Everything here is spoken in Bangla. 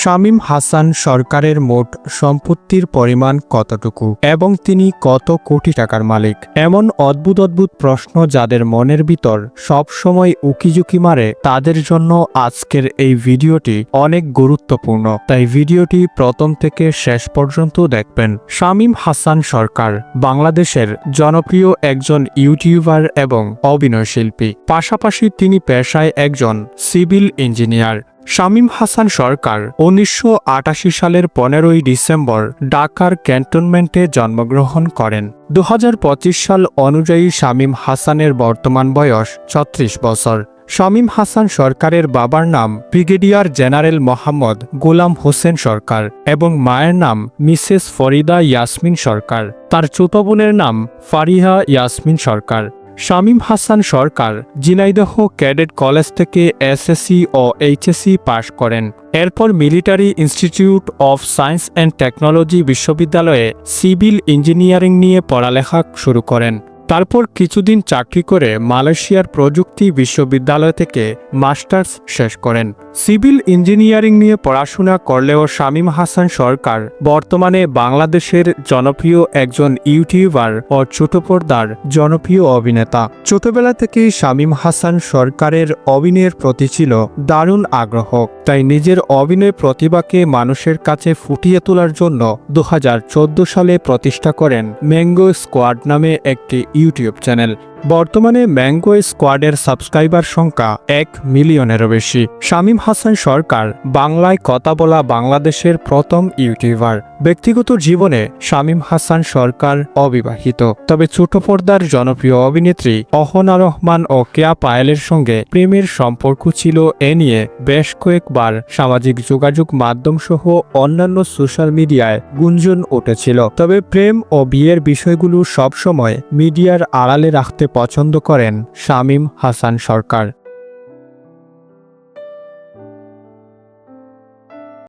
শামীম হাসান সরকারের মোট সম্পত্তির পরিমাণ কতটুকু এবং তিনি কত কোটি টাকার মালিক? এমন অদ্ভুত অদ্ভুত প্রশ্ন যাদের মনের ভিতর সবসময় উকিঝুঁকি মারে, তাদের জন্য আজকের এই ভিডিওটি অনেক গুরুত্বপূর্ণ। তাই ভিডিওটি প্রথম থেকে শেষ পর্যন্ত দেখবেন। শামীম হাসান সরকার বাংলাদেশের জনপ্রিয় একজন ইউটিউবার এবং অভিনয়শিল্পী। পাশাপাশি তিনি পেশায় একজন সিভিল ইঞ্জিনিয়ার। শামীম হাসান সরকার উনিশশো আটাশি সালের পনেরোই ডিসেম্বর ঢাকার ক্যান্টনমেন্টে জন্মগ্রহণ করেন। দু হাজার পঁচিশ সাল অনুযায়ী শামীম হাসানের বর্তমান বয়স ছত্রিশ বছর। শামীম হাসান সরকারের বাবার নাম ব্রিগেডিয়ার জেনারেল মোহাম্মদ গোলাম হোসেন সরকার এবং মায়ের নাম মিসেস ফরিদা ইয়াসমিন সরকার। তার ছোট বোনের নাম ফারিহা ইয়াসমিন সরকার। শামীম হাসান সরকার জিনাইদহ ক্যাডেট কলেজ থেকে এসএসসি ও এইচএসসি পাশ করেন। এরপর military institute of science and technology বিশ্ববিদ্যালয়ে সিভিল ইঞ্জিনিয়ারিং নিয়ে পড়ালেখা শুরু করেন। তারপর কিছুদিন চাকরি করে মালয়েশিয়ার প্রযুক্তি বিশ্ববিদ্যালয় থেকে মাস্টার্স শেষ করেন। সিভিল ইঞ্জিনিয়ারিং নিয়ে পড়াশোনা করলেও শামীম হাসান সরকার বর্তমানে বাংলাদেশের জনপ্রিয় একজন ইউটিউবার ও ছোট পর্দার জনপ্রিয় অভিনেতা। ছোটবেলা থেকেই শামীম হাসান সরকারের অভিনয়ের প্রতি ছিল দারুণ আগ্রহ। তাই নিজের অভিনয় প্রতিভাকে মানুষের কাছে ফুটিয়ে তোলার জন্য দু হাজার চোদ্দ সালে প্রতিষ্ঠা করেন ম্যাঙ্গো স্কোয়াড নামে একটি ইউটিউব চ্যানেল বর্তমানে ম্যাঙ্গো স্কোয়াডের সাবস্ক্রাইবার সংখ্যা এক মিলিয়নেরও বেশি। শামীম হাসান সরকার বাংলায় কথা বলা বাংলাদেশের প্রথম ইউটিউবার। ব্যক্তিগত জীবনে শামীম হাসান সরকার অবিবাহিত। তবে ছোট পর্দার জনপ্রিয় অভিনেত্রী অহনা রহমান ও কেয়া পায়েলের সঙ্গে প্রেমের সম্পর্ক ছিল এ নিয়ে বেশ কয়েকবার সামাজিক যোগাযোগ মাধ্যম সহ অন্যান্য সোশ্যাল মিডিয়ায় গুঞ্জন উঠেছিল। তবে প্রেম ও বিয়ের বিষয়গুলো সবসময় মিডিয়ার আড়ালে রাখতে পছন্দ করেন শামীম হাসান সরকার।